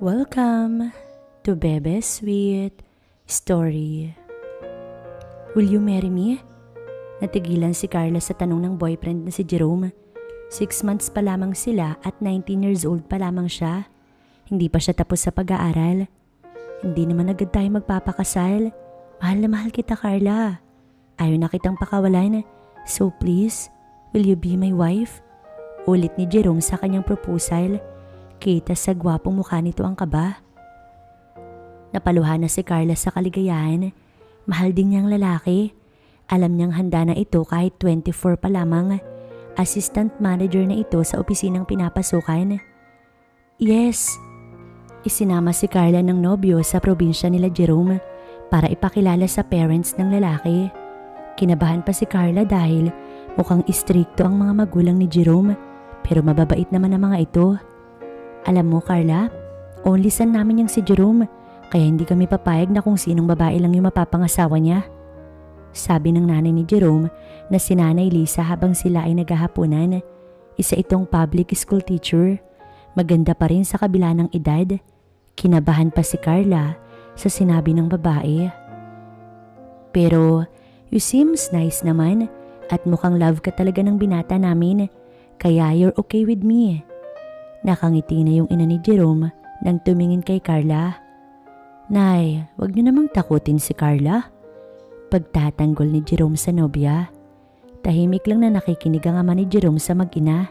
Welcome to Bebe Sweet Story. Will you marry me? Natigilan si Carla sa tanong ng boyfriend na si Jerome. Six months pa lamang sila at 19 years old pa lamang siya. Hindi pa siya tapos sa pag-aaral. Hindi naman agad tayo magpapakasal. Mahal na mahal kita, Carla. Ayaw na kitang pakawalan. So please, will you be my wife? Ulit ni Jerome sa kanyang proposal. Kita sa gwapong mukha nito ang kaba. Napaluhan na si Carla sa kaligayahan. Mahal din niyang lalaki. Alam niyang handa na ito kahit 24 pa lamang. Assistant manager na ito sa opisinang pinapasukan. Yes. Isinama si Carla ng nobyo sa probinsya nila Jerome para ipakilala sa parents ng lalaki. Kinabahan pa si Carla dahil mukhang istrikto ang mga magulang ni Jerome pero mababait naman ang mga ito. Alam mo Carla, only son namin yung si Jerome kaya hindi kami papayag na kung sinong babae lang yung mapapangasawa niya. Sabi ng nanay ni Jerome na si Nanay Lisa habang sila ay naghahaponan. Isa itong public school teacher. Maganda pa rin sa kabila ng edad. Kinabahan pa si Carla sa sinabi ng babae. Pero you seems nice naman at mukhang love ka talaga ng binata namin kaya you're okay with me. Nakangiti na yung ina ni Jerome nang tumingin kay Carla. Nay, wag niyo namang takutin si Carla. Pagtatanggol ni Jerome sa nobya. Tahimik lang na nakikinig ang ama ni Jerome sa mag-ina.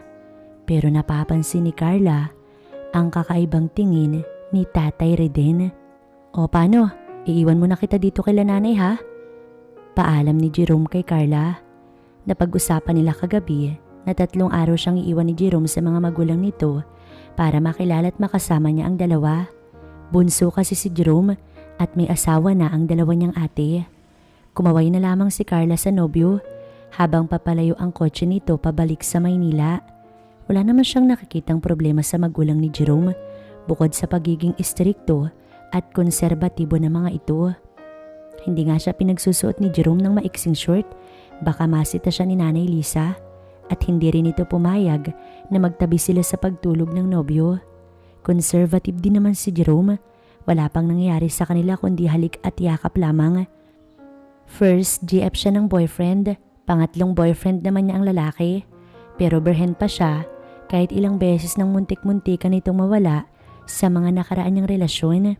Pero napapansin ni Carla ang kakaibang tingin ni Tatay Reden. O paano? Iiwan mo na kita dito kay nanay ha? Paalam ni Jerome kay Carla. Napag-usapan nila kagabi na tatlong araw siyang iiwan ni Jerome sa mga magulang nito para makilala at makasama niya ang dalawa. Bunso kasi si Jerome at may asawa na ang dalawa niyang ate. Kumaway na lamang si Carla sa nobyo habang papalayo ang kotse nito pabalik sa Maynila. Wala naman siyang nakikitang problema sa magulang ni Jerome bukod sa pagiging istrikto at konserbatibo ng mga ito. Hindi nga siya pinagsusuot ni Jerome ng maiksing short, baka masita siya ni Nanay Lisa at hindi rin ito pumayag na magtabi sila sa pagtulog ng nobyo. Conservative din naman si Jerome, wala pang nangyari sa kanila kundi halik at yakap lamang. First, GF siya ng boyfriend, pangatlong boyfriend naman niya ang lalaki. Pero berhen pa siya kahit ilang beses nang muntik-muntikan itong mawala sa mga nakaraan niyang relasyon.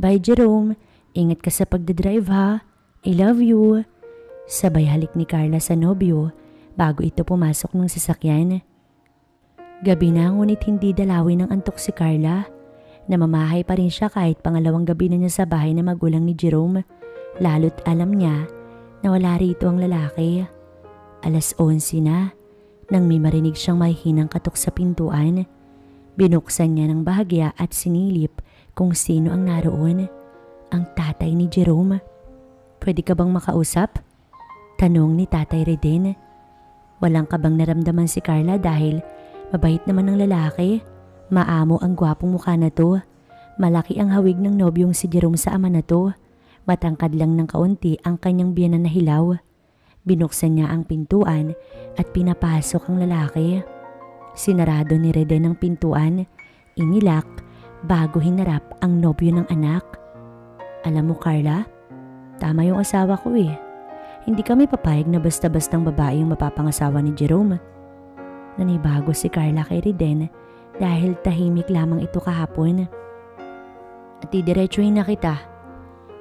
Bye Jerome, ingat ka sa pagdadrive ha. I love you. Sabay halik ni Carla sa nobyo bago ito pumasok ng sasakyan. Gabi na ngunit hindi dalawin ng antok si Carla. Namamahay pa rin siya kahit pangalawang gabi na niya sa bahay na magulang ni Jerome. Lalo't alam niya na wala rito ang lalaki. Alas 11 na nang may marinig siyang mahihinang katok sa pintuan. Binuksan niya ng bahagya at sinilip kung sino ang naroon. Ang tatay ni Jerome. Pwede ka bang makausap? Tanong ni Tatay Reden. Walang kabang naramdaman si Carla dahil mabait naman ng lalaki. Maamo ang gwapong mukha na to. Malaki ang hawig ng nobyong si Jerome sa ama na to. Matangkad lang ng kaunti ang kanyang biyanan na hilaw. Binuksan niya ang pintuan at pinapasok ang lalaki. Sinarado ni Reden ang pintuan, inilak bago hinarap ang nobyo ng anak. Alam mo Carla, tama yung asawa ko eh. Hindi kami papayag na basta-bastang babae yung mapapangasawa ni Jerome. Nanibago si Carla kay Reden dahil tahimik lamang ito kahapon. At didiretsuhin na kita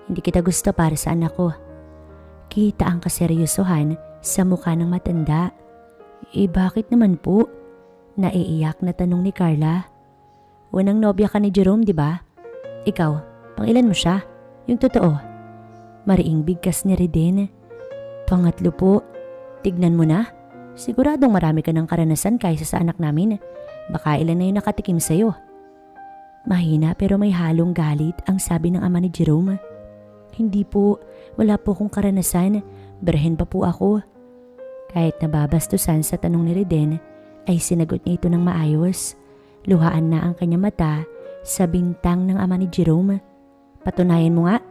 hindi kita gusto para sa anak ko. Kita ang kaseryosohan sa mukha ng matanda. Eh bakit naman po? Naiiyak na tanong ni Carla. Unang nobya ka ni Jerome, di ba? Ikaw, pangilan mo siya? Yung totoo. Mariing bigkas ni Reden. Pangatlo po, tignan mo na. Siguradong marami ka ng karanasan kaysa sa anak namin. Baka ilan na yung nakatikim sa'yo. Mahina pero may halong galit ang sabi ng ama ni Jerome. Hindi po, wala po akong karanasan. Berhen pa po ako. Kahit nababastusan sa tanong ni Reden, ay sinagot niya ito ng maayos. Luhaan na ang kanya mata sa bintang ng ama ni Jerome. Patunayan mo nga.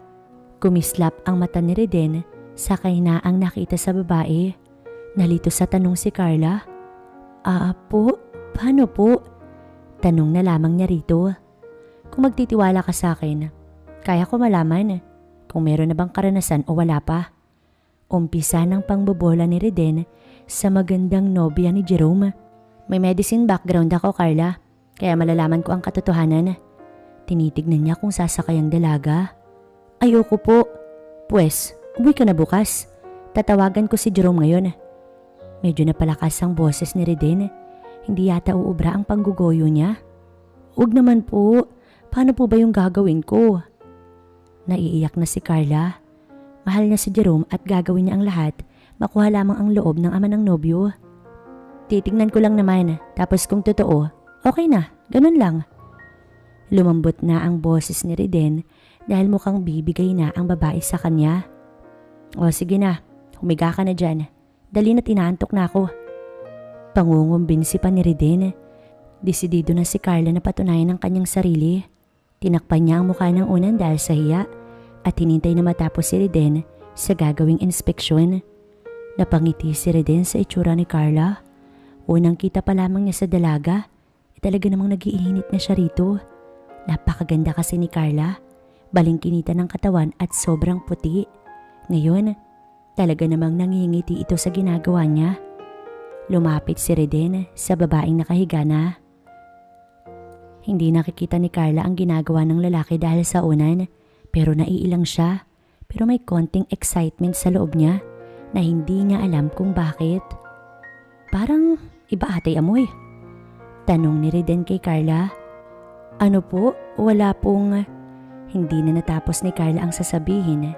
Kumislap ang mata ni Reden sa kainaang nakita sa babae. Nalito sa tanong si Carla. Ah po, paano po? Tanong na lamang niya rito. Kung magtitiwala ka sa akin, kaya ko malaman kung meron na bang karanasan o wala pa. Umpisa ng pangbobola ni Reden sa magandang nobya ni Jerome. May medicine background ako, Carla, kaya malalaman ko ang katotohanan. Tinitignan niya kung sasakay ang dalaga. Ayoko po. Pwes, uwi ka na bukas. Tatawagan ko si Jerome ngayon. Medyo napalakas ang boses ni Reden. Hindi yata uubra ang panggugoyo niya. Huwag naman po. Paano po ba yung gagawin ko? Naiiyak na si Carla. Mahal niya si Jerome at gagawin niya ang lahat. Makuha lamang ang loob ng ama ng nobyo. Titignan ko lang naman. Tapos kung totoo, okay na. Ganun lang. Lumambot na ang boses ni Reden dahil mukhang bibigay na ang babae sa kanya. O sige na, humiga ka na dyan. Dali na tinaantok na ako. Pangungumbinsi pa ni Reden. Desidido na si Carla na patunayan ang kanyang sarili. Tinakpan niya ang mukha ng unan dahil sa hiya at hinintay na matapos si Reden sa gagawing inspeksyon. Napangiti si Reden sa itsura ni Carla. Unang kita pa lamang niya sa dalaga, eh talaga namang nagiihinit na siya rito. Napakaganda kasi ni Carla. Balingkinita ng katawan at sobrang puti. Ngayon, talaga namang nangingiti ito sa ginagawa niya. Lumapit si Reden sa babaeng nakahiga na. Hindi nakikita ni Carla ang ginagawa ng lalaki dahil sa unan, pero naiilang siya. Pero may konting excitement sa loob niya na hindi niya alam kung bakit. Parang iba atay amoy. Tanong ni Reden kay Carla. Ano po? Wala pong... Hindi na natapos ni Carla ang sasabihin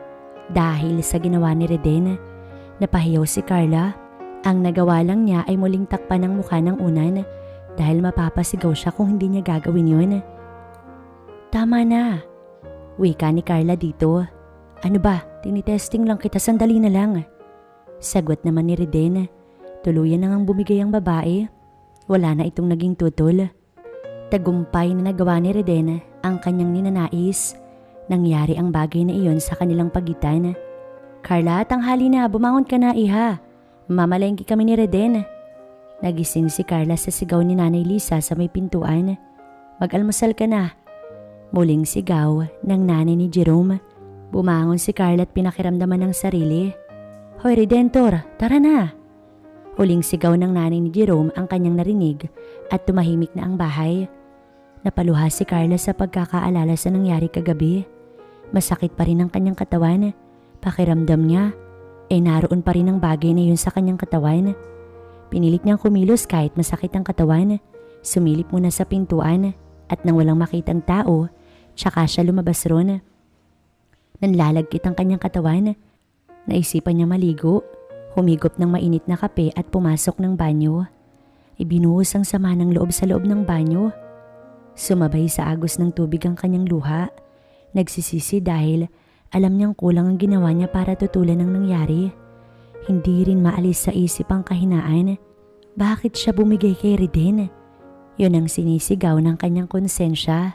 dahil sa ginawa ni Reden. Napahiyaw si Carla. Ang nagawa lang niya ay muling takpan ng mukha ng unan dahil mapapasigaw siya kung hindi niya gagawin yun. Tama na. Wika ni Carla dito. Ano ba, tinitesting lang kita sandali na lang. Sagot naman ni Reden. Tuluyan na ngang bumigay ang babae. Wala na itong naging tutol. Tagumpay na nagawa ni Reden ang kanyang ninanais. Nangyari ang bagay na iyon sa kanilang pagitan. Carla, tanghali na, bumangon ka na iha. Mamalengke kami ni Reden. Nagising si Carla sa sigaw ni Nanay Lisa sa may pintuan. Mag-almusal ka na. Muling sigaw ng nanay ni Jerome. Bumangon si Carla at pinakiramdaman ng sarili. Hoy Redentor, tara na! Huling sigaw ng nanay ni Jerome ang kanyang narinig at tumahimik na ang bahay. Napaluha si Carla sa pagkakaalala sa nangyari kagabi. Masakit pa rin ang kanyang katawan. Pakiramdam niya, eh naroon pa rin ang bagay na yun sa kanyang katawan. Pinilit niyang kumilos kahit masakit ang katawan. Sumilip muna sa pintuan at nang walang makitang tao, tsaka siya lumabas ron. Nanlalagkit ang kanyang katawan. Naisipan niya maligo, humigop ng mainit na kape at pumasok ng banyo. Ibinuhos ang sama ng loob sa loob ng banyo. Sumabay sa agos ng tubig ang kanyang luha. Nagsisisi dahil alam niyang kulang ang ginawa niya para tutulan ang nangyari. Hindi rin maalis sa isip ang kahinaan. Bakit siya bumigay kay Reden? Yun ang sinisigaw ng kanyang konsensya.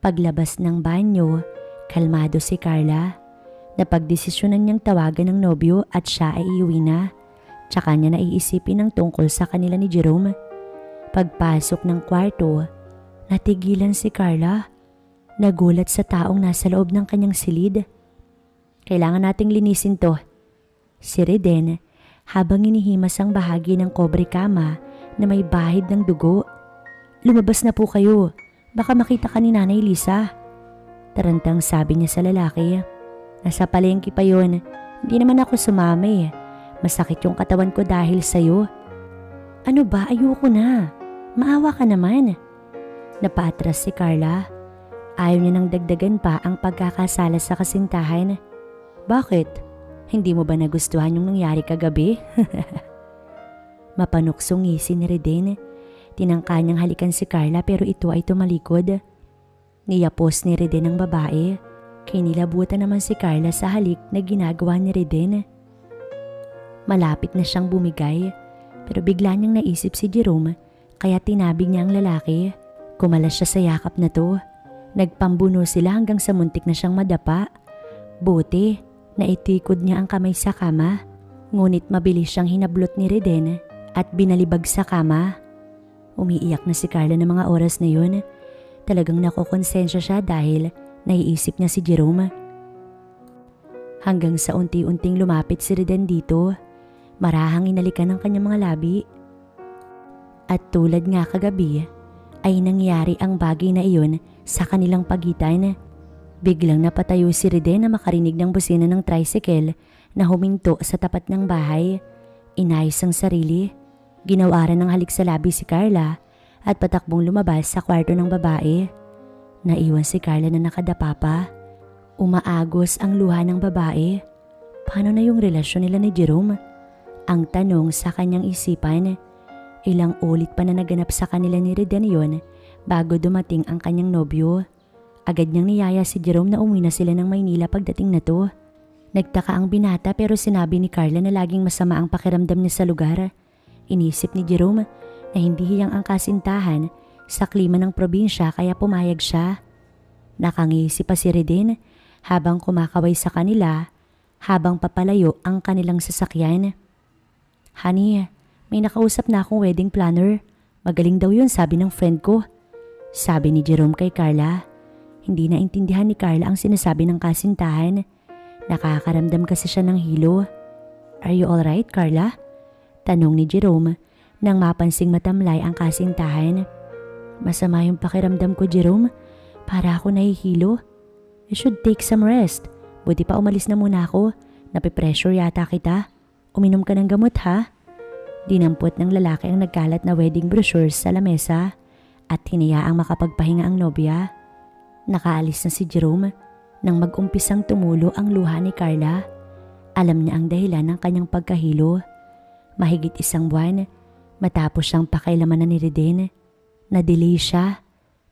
Paglabas ng banyo, kalmado si Carla. Napagdesisyonan niyang tawagan ng nobyo at siya ay iuwi na. Tsaka niya naiisipin ang tungkol sa kanila ni Jerome. Pagpasok ng kwarto, natigilan si Carla. Nagulat sa taong nasa loob ng kanyang silid. Kailangan nating linisin to. Si Reden, habang inihimas ang bahagi ng kobre kama na may bahid ng dugo. Lumabas na po kayo. Baka makita ka ni Nanay Lisa. Tarantang sabi niya sa lalaki. Nasa palengke pa yon. Hindi naman ako sumami. Masakit yung katawan ko dahil sa'yo. Ano ba? Ayoko na. Maawa ka naman. Napaatras si Carla. Ayaw niya nang dagdagan pa ang pagkakasala sa kasintahan. Bakit? Hindi mo ba nagustuhan yung nangyari kagabi? Mapanuksong ngisi ni Reden. Tinangka niyang halikan si Carla pero ito ay tumalikod. Niyapos ni Reden ang babae. Kinilabutan naman si Carla sa halik na ginagawa ni Reden. Malapit na siyang bumigay pero bigla niyang naisip si Jerome kaya tinabig niya ang lalaki. Kumalas siya sa yakap na to. Nagpambuno sila hanggang sa muntik na siyang madapa. Buti, naitikod niya ang kamay sa kama. Ngunit mabilis siyang hinablot ni Reden at binalibag sa kama. Umiiyak na si Carla ng mga oras na yun. Talagang nakokonsensya siya dahil naiisip niya si Jerome. Hanggang sa unti-unting lumapit si Reden dito, marahang inalikan ng kanyang mga labi. At tulad nga kagabi, ay nangyari ang bagay na iyon sa kanilang pagitan. Biglang napatayo si Reden na makarinig ng busina ng tricycle na huminto sa tapat ng bahay. Inayos ang sarili. Ginawaran ng halik sa labi si Carla at patakbong lumabas sa kwarto ng babae. Naiwan si Carla na nakadapa pa. Umaagos ang luha ng babae. Paano na yung relasyon nila ni Jerome? Ang tanong sa kanyang isipan. Ilang ulit pa na naganap sa kanila ni Reden yon bago dumating ang kanyang nobyo. Agad niyang niyaya si Jerome na umuwi na sila ng Maynila pagdating na to. Nagtaka ang binata pero sinabi ni Carla na laging masama ang pakiramdam niya sa lugar. Inisip ni Jerome na hindi hiyang ang kasintahan sa klima ng probinsya kaya pumayag siya. Nakangisi pa si Reden habang kumakaway sa kanila habang papalayo ang kanilang sasakyan. Honey, may nakausap na akong wedding planner. Magaling daw yun sabi ng friend ko. Sabi ni Jerome kay Carla. Hindi naintindihan ni Carla ang sinasabi ng kasintahan. Nakakaramdam kasi siya ng hilo. Are you alright, Carla? Tanong ni Jerome nang mapansing matamlay ang kasintahan. Masama yung pakiramdam ko, Jerome. Para ako nahihilo. You should take some rest. Buti pa umalis na muna ako. Napipressure yata kita. Uminom ka ng gamot ha? Dinampot ng lalaki ang nagkalat na wedding brochures sa lamesa at hiniyaang makapagpahinga ang nobya. Nakaalis na si Jerome nang mag-umpisang tumulo ang luha ni Carla. Alam niya ang dahilan ng kanyang pagkahilo. Mahigit isang buwan matapos siyang pakailaman na ni Reden. Na-delay siya.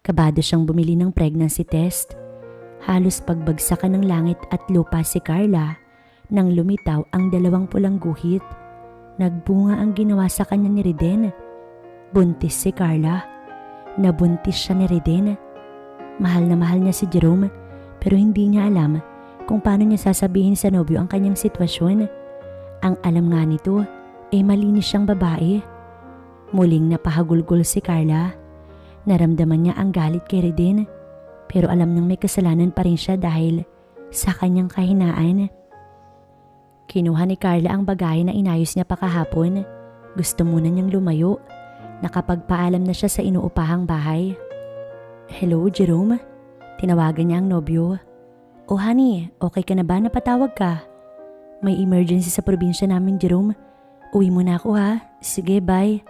Kabado siyang bumili ng pregnancy test. Halos pagbagsakan ng langit at lupa si Carla nang lumitaw ang dalawang pulang guhit. Nagbunga ang ginawa sa kanya ni Reden. Buntis si Carla. Nabuntis siya ni Reden. Mahal na mahal niya si Jerome pero hindi niya alam kung paano niya sasabihin sa nobyo ang kanyang sitwasyon. Ang alam nga nito ay malinis siyang babae. Muling napahagulgol si Carla. Naramdaman niya ang galit kay Reden pero alam niyang may kasalanan pa rin siya dahil sa kanyang kahinaan. Kinuha ni Carla ang bagay na inayos niya pa kahapon. Gusto muna niyang lumayo. Nakapagpaalam na siya sa inuupahang bahay. Hello, Jerome? Tinawagan niya ang nobyo. Oh honey, okay ka na ba? Napatawag ka. May emergency sa probinsya namin, Jerome. Uwi mo na ako ha. Sige, bye.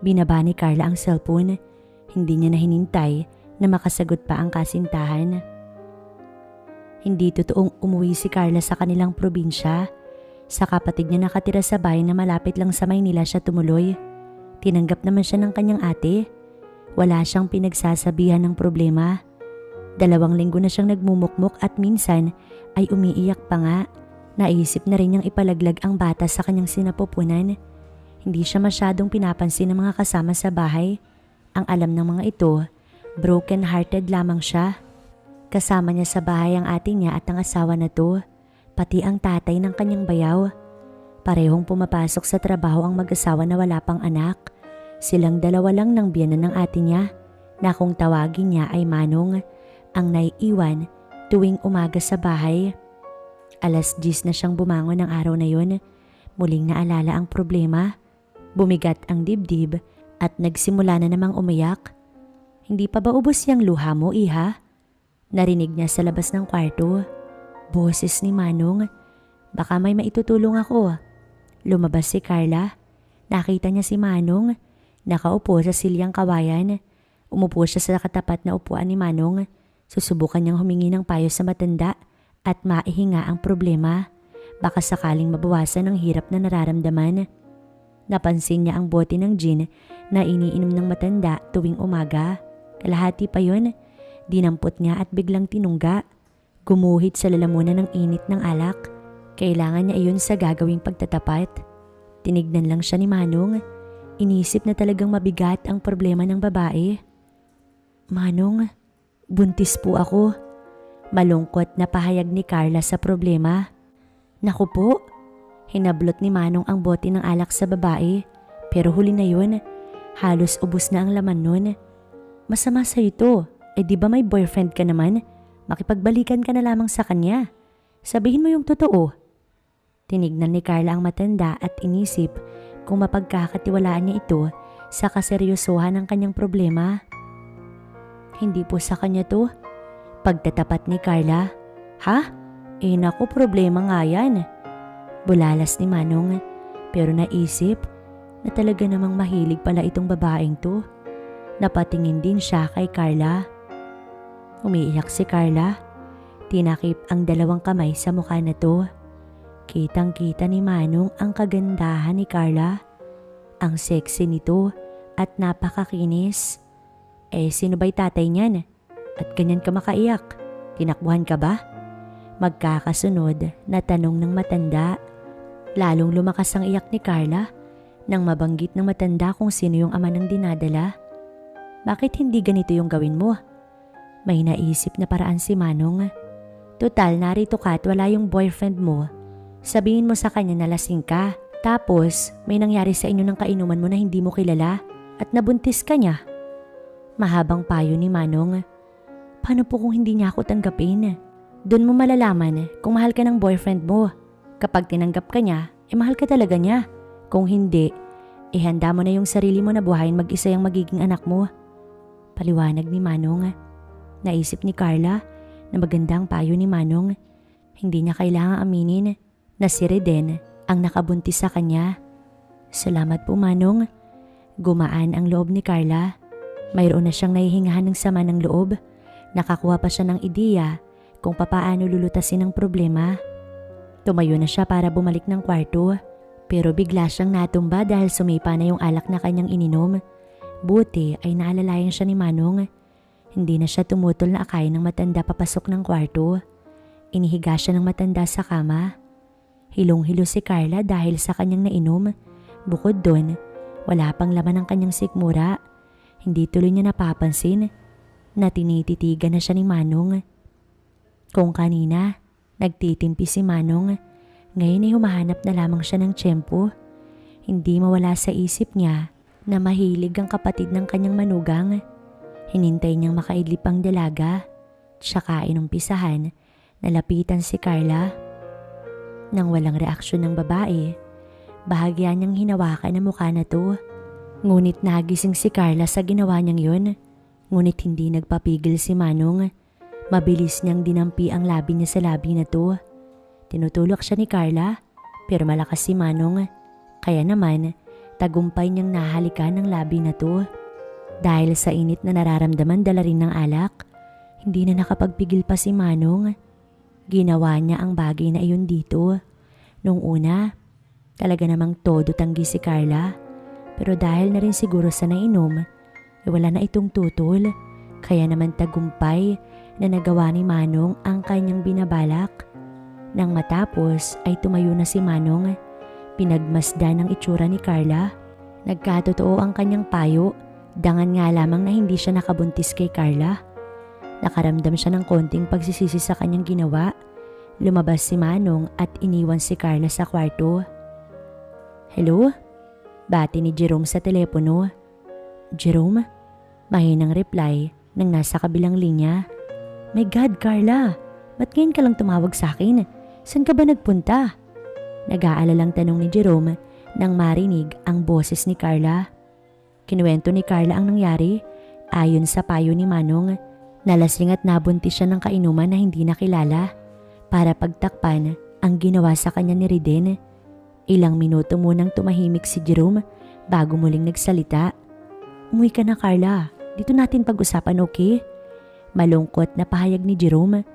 Binaba ni Carla ang cellphone. Hindi niya na hinintay na makasagot pa ang kasintahan. Hindi totoong umuwi si Carla sa kanilang probinsya. Sa kapatid niya nakatira sa bahay na malapit lang sa Maynila siya tumuloy. Tinanggap naman siya ng kanyang ate. Wala siyang pinagsasabihan ng problema. Dalawang linggo na siyang nagmumukmok at minsan ay umiiyak pa nga. Naisip na rin niyang ipalaglag ang bata sa kanyang sinapupunan. Hindi siya masyadong pinapansin ng mga kasama sa bahay. Ang alam ng mga ito, broken-hearted lamang siya. Kasama niya sa bahay ang ate niya at ang asawa na to, pati ang tatay ng kanyang bayaw. Parehong pumapasok sa trabaho ang mag-asawa na wala pang anak. Silang dalawa lang ng biyanan ng ate niya na kung tawagin niya ay Manong ang naiiwan tuwing umaga sa bahay. Alas 10 na siyang bumangon ng araw na yun. Muling naalala ang problema. Bumigat ang dibdib at nagsimula na namang umiyak. Hindi pa ba ubos yung luha mo, iha? Narinig niya sa labas ng kwarto. Boses ni Manong. Baka may maitutulong ako. Lumabas si Carla. Nakita niya si Manong. Nakaupo sa silyang kawayan. Umupo siya sa katapat na upuan ni Manong. Susubukan niyang humingi ng payo sa matanda at maihinga ang problema. Baka sakaling mabawasan ang hirap na nararamdaman. Napansin niya ang bote ng gin na iniinom ng matanda tuwing umaga. Kalahati pa yon. Dinampot niya at biglang tinungga. Gumuhit sa lalamunan ng init ng alak. Kailangan niya iyon sa gagawing pagtatapat. Tinignan lang siya ni Manong. Inisip na talagang mabigat ang problema ng babae. Manong, buntis po ako. Malungkot na pahayag ni Carla sa problema. Naku po, hinablot ni Manong ang bote ng alak sa babae. Pero huli na yun, halos ubos na ang laman nun. Masama sa ito, Eh di ba may boyfriend ka naman? Makipagbalikan ka na lamang sa kanya. Sabihin mo yung totoo. Tinignan ni Carla ang matanda at inisip kung mapagkakatiwalaan niya ito sa kaseryosohan ng kanyang problema. Hindi po sa kanya to. Pagtatapat ni Carla. Ha? Eh naku, problema nga yan. Bulalas ni Manong pero naisip na talaga namang mahilig pala itong babaeng to. Napatingin din siya kay Carla. Umiiyak si Carla. Tinakip ang dalawang kamay sa mukha na to. Kitang kita ni Manong ang kagandahan ni Carla. Ang sexy nito at napakakinis. Eh sino ba'y tatay niyan? At ganyan ka makaiyak? Tinakbuhan ka ba? Magkakasunod na tanong ng matanda. Lalong lumakas ang iyak ni Carla nang mabanggit ng matanda kung sino yung ama ng dinadala. Bakit hindi ganito yung gawin mo? May naisip na paraan si Manong. Total, narito ka at wala yung boyfriend mo. Sabihin mo sa kanya na lasing ka. Tapos, may nangyari sa inyo ng kainuman mo na hindi mo kilala at nabuntis ka niya. Mahabang payo ni Manong. Paano po kung hindi niya ako tanggapin? Doon mo malalaman kung mahal ka ng boyfriend mo. Kapag tinanggap ka niya, eh mahal ka talaga niya. Kung hindi, ihanda mo na yung sarili mo na buhayin mag-isa yung magiging anak mo. Paliwanag ni Manong. Naisip ni Carla na magandang payo ni Manong. Hindi niya kailangang aminin na si Reden ang nakabuntis sa kanya. Salamat po Manong. Gumaan ang loob ni Carla. Mayroon na siyang nahihingahan ng sama ng loob. Nakakuha pa siya ng ideya kung papaano lulutasin ang problema. Tumayo na siya para bumalik ng kwarto. Pero bigla siyang natumba dahil sumipa na yung alak na kanyang ininom. Buti ay naalalayan siya ni Manong. Hindi na siya tumutol na akayin ng matanda papasok ng kwarto. Inihiga siya ng matanda sa kama. Hilong-hilo si Carla dahil sa kanyang nainom. Bukod doon, wala pang laman ang kanyang sikmura. Hindi tuloy niya napapansin na tinititigan na siya ni Manong. Kung kanina, nagtitimpi si Manong, ngayon ay humahanap na lamang siya ng tiyempo. Hindi mawala sa isip niya na mahilig ang kapatid ng kanyang manugang. Hinintay niyang makaidlip ang dalaga, tsaka inumpisahan na lapitan si Carla. Nang walang reaksyon ng babae, bahagya niyang hinawakan ang mukha na to. Ngunit nagising si Carla sa ginawa niyang yun. Ngunit hindi nagpapigil si Manong. Mabilis niyang dinampi ang labi niya sa labi na to. Tinutulak siya ni Carla, pero malakas si Manong. Kaya naman, tagumpay niyang nahalikan ng labi na to. Dahil sa init na nararamdaman dala rin ng alak, hindi na nakapagpigil pa si Manong. Ginawa niya ang bagay na iyon dito. Nung una, talaga namang todo tanggi si Carla. Pero dahil na rin siguro sa nainom, eh wala na itong tutol. Kaya naman tagumpay na nagawa ni Manong ang kanyang binabalak. Nang matapos ay tumayo na si Manong. Pinagmasdan ang itsura ni Carla. Nagkatotoo ang kanyang payo. Dangan nga lamang na hindi siya nakabuntis kay Carla. Nakaramdam siya ng konting pagsisisi sa kanyang ginawa. Lumabas si Manong at iniwan si Carla sa kwarto. Hello? Bati ni Jerome sa telepono. Jerome? Mahinang reply nang nasa kabilang linya. My God, Carla! Ba't ngayon ka lang tumawag sa akin? Saan ka ba nagpunta? Nag-aalalang tanong ni Jerome nang marinig ang boses ni Carla. Kinuwento ni Carla ang nangyari ayon sa payo ni Manong. Nalasing at nabuntis siya ng kainuman na hindi nakilala para pagtakpan ang ginawa sa kanya ni Riden. Ilang minuto munang tumahimik si Jerome bago muling nagsalita. Umuwi ka na Carla, dito natin pag-usapan okay? Malungkot na pahayag ni Jerome.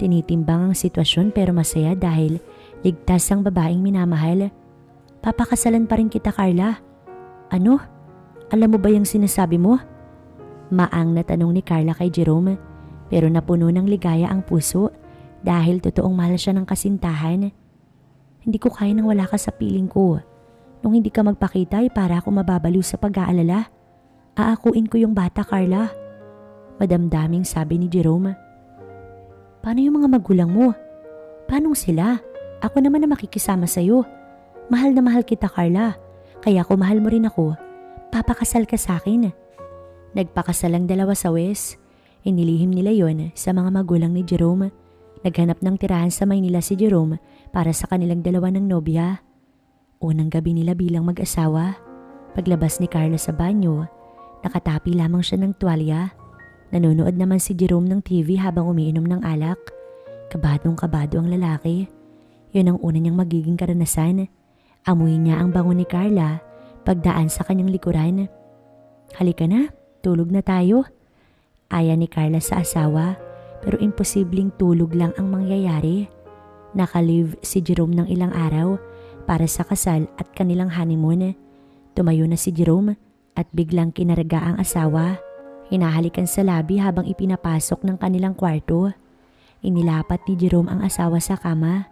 Tinitimbang ang sitwasyon pero masaya dahil ligtas ang babaeng minamahal. Papakasalan pa rin kita Carla. Ano? Alam mo ba yung sinasabi mo? Maang na tanong ni Carla kay Jerome pero napuno ng ligaya ang puso dahil totoong mahal siya ng kasintahan. Hindi ko kaya nang wala ka sa piling ko. Nung hindi ka magpakita ay para ako mababaliw sa pag-aalala. Aakuin ko yung bata, Carla. Madamdaming sabi ni Jerome. Paano yung mga magulang mo? Paano sila? Ako naman na makikisama sa'yo. Mahal na mahal kita, Carla. Kaya kung mahal mo rin ako, papakasal ka sa akin. Nagpakasal ang dalawa sa West. Inilihim nila yon sa mga magulang ni Jerome. Naghanap ng tirahan sa Maynila si Jerome para sa kanilang dalawa ng nobya. Unang gabi nila bilang mag-asawa. Paglabas ni Carla sa banyo, nakatapi lamang siya ng tuwalya. Nanonood naman si Jerome ng TV habang umiinom ng alak. Kabadong kabado ang lalaki. Yun ang una niyang magiging karanasan. Amoy niya ang bango ni Carla pagdaan sa kanyang likuran. Halika na, tulog na tayo. Aya ni Carla sa asawa pero imposibleng tulog lang ang mangyayari. Nakalive si Jerome ng ilang araw para sa kasal at kanilang honeymoon. Tumayo na si Jerome at biglang kinaraga ang asawa. Hinahalikan sa labi habang ipinapasok ng kanilang kwarto. Inilapat ni Jerome ang asawa sa kama.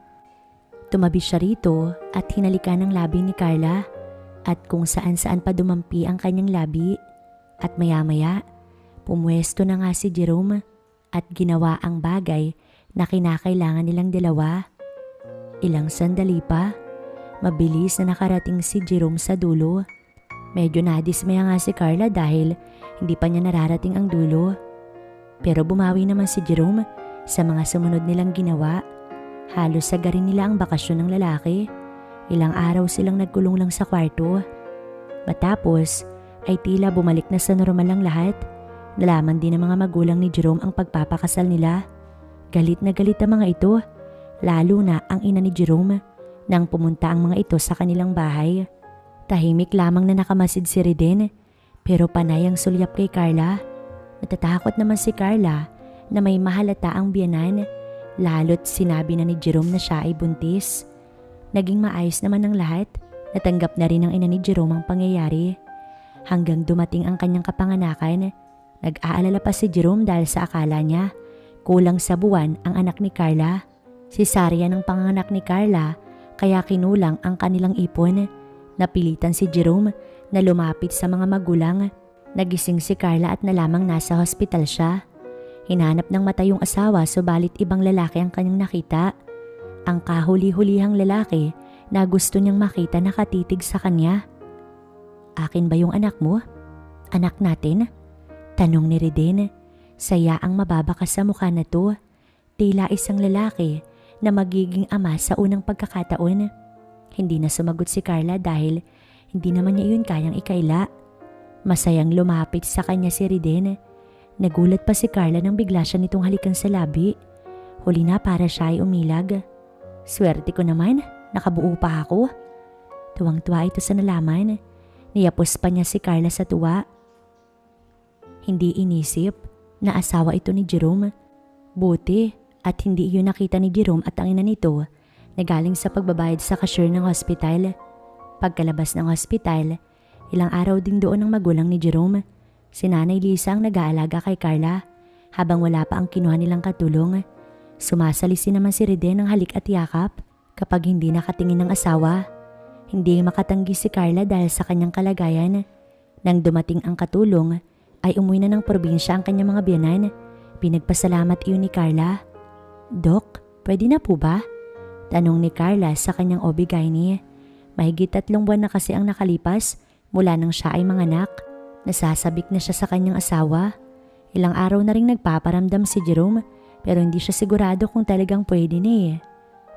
Tumabi siya rito at hinalikan ng labi ni Carla at kung saan saan pa dumampi ang kanyang labi. At maya-maya, pumwesto na nga si Jerome at ginawa ang bagay na kinakailangan nilang dalawa. Ilang sandali pa, mabilis na nakarating si Jerome sa dulo. Medyo nadismaya nga si Carla dahil hindi pa niya nararating ang dulo. Pero bumawi naman si Jerome sa mga sumunod nilang ginawa. Halos sagarin nila ang bakasyon ng lalaki. Ilang araw silang nagkulong lang sa kwarto. Matapos ay tila bumalik na sa normal ang lahat. Nalaman din ng mga magulang ni Jerome ang pagpapakasal nila. Galit na galit ang mga ito, lalo na ang ina ni Jerome nang pumunta ang mga ito sa kanilang bahay. Tahimik lamang na nakamasid si Reden pero panay ang sulyap kay Carla. Natatakot naman si Carla na may mahalata ang biyanan lalo't sinabi na ni Jerome na siya ay buntis. Naging maayos naman ang lahat. Natanggap na rin ng ina ni Jerome ang pangyayari. Hanggang dumating ang kanyang kapanganakan, nag-aalala pa si Jerome dahil sa akala niya kulang sa buwan ang anak ni Carla. Si Saria ng panganak ni Carla kaya kinulang ang kanilang ipon. Napilitan si Jerome na lumapit sa mga magulang. Nagising si Carla at nalamang nasa hospital siya. Hinanap ng mata yung asawa subalit ibang lalaki ang kanyang nakita. Ang kahuli-hulihang lalaki na gusto niyang makita nakatitig sa kanya. Akin ba yung anak mo? Anak natin? Tanong ni Reden. Saya ang mababaka sa mukha na to. Tila isang lalaki na magiging ama sa unang pagkakataon. Hindi na sumagot si Carla dahil hindi naman niya yun kayang ikaila. Masayang lumapit sa kanya si Reden. Nagulat pa si Carla nang bigla siya nitong halikan sa labi. Huli na para siya ay umilag. Swerte ko naman, nakabuo pa ako. Tuwang-tuwa ito sa nalaman. Niyapos pa niya si Carla sa tuwa. Hindi inisip na asawa ito ni Jerome. Buti at hindi iyon nakita ni Jerome at ang ina nito na galing sa pagbabayad sa cashier ng hospital. Pagkalabas ng hospital, ilang araw din doon ang magulang ni Jerome. Si Nanay Lisa ang nag-aalaga kay Carla habang wala pa ang kinuha nilang katulong. Sumasalisi naman si Reden ng halik at yakap kapag hindi nakatingin ng asawa. Hindi makatanggi si Carla dahil sa kanyang kalagayan. Nang dumating ang katulong, ay umuwi na ng probinsya ang kanyang mga biyanan. Pinagpasalamat iyon ni Carla. Dok, pwede na po ba? Tanong ni Carla sa kanyang obigaini. Mahigit tatlong buwan na kasi ang nakalipas mula nang siya ay manganak. Nasasabik na siya sa kanyang asawa. Ilang araw na rin nagpaparamdam si Jerome pero hindi siya sigurado kung talagang pwede na eh.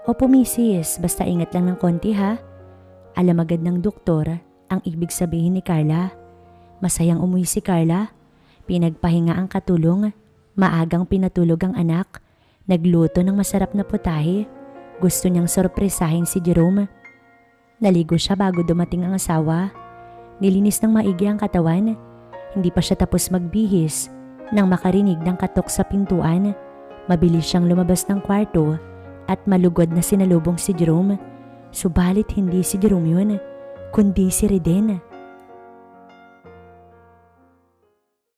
Opo misis, basta ingat lang ng konti ha. Alam agad ng doktor ang ibig sabihin ni Carla. Masayang umuwi si Carla. Pinagpahinga ang katulong. Maagang pinatulog ang anak. Nagluto ng masarap na putahe. Gusto niyang sorpresahin si Jerome. Naligo siya bago dumating ang asawa. Nilinis ng maigi ang katawan. Hindi pa siya tapos magbihis nang makarinig ng katok sa pintuan. Mabilis siyang lumabas ng kwarto at malugod na sinalubong si Jerome. Subalit hindi si Jerome yun, kundi si Reden.